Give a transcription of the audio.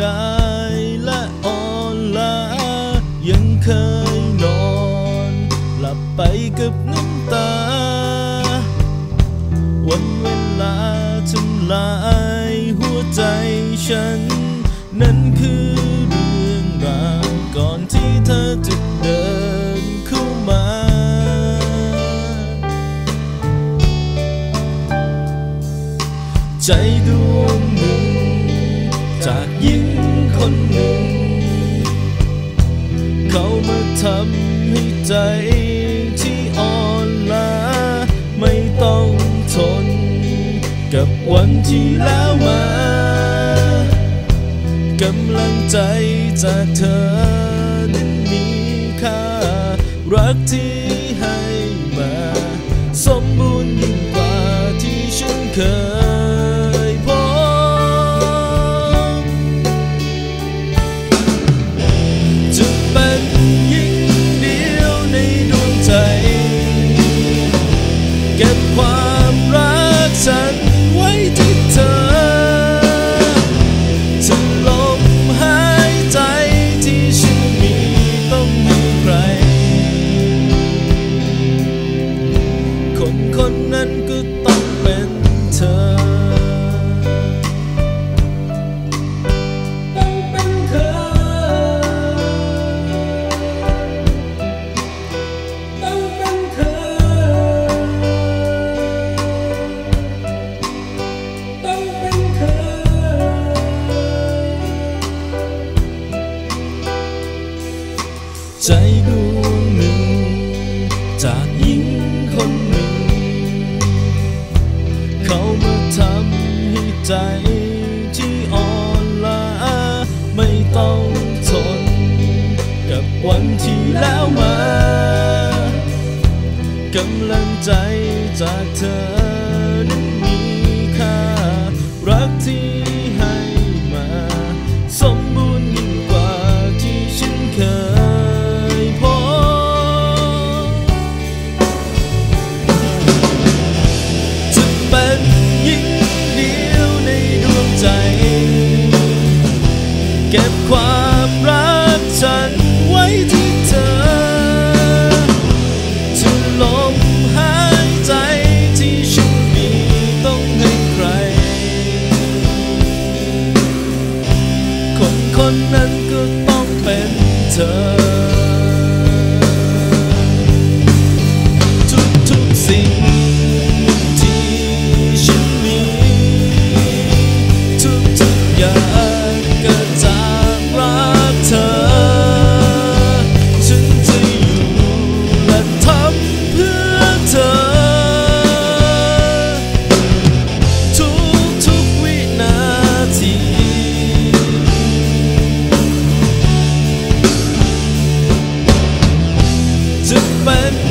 ดียวดายและอ่อนล้ายังเคยนอนหลับไปกับน้ำตา วันเวลาทำลายหัวใจฉัน นั่นคือเรื่องราวก่อนที่เธอจะเดินเข้ามาใจดวงหนึ่ง จากหญิงคนหนึ่ง เขามาทำให้ใจที่อ่อนล้าไม่ต้องทน กับวันที่แล้วมากำลังใจจากเธอนั้นมีค่ารักที่ แล้วมากำลังใจจากเธอนั้นมีค่า รักที่ให้มา สมบูรณ์ยิ่งกว่าที่ฉันเคยพบจะเป็นหญิงเดียวในดวงใจ เก็บความรักฉันไว้ที่ เจะเป็น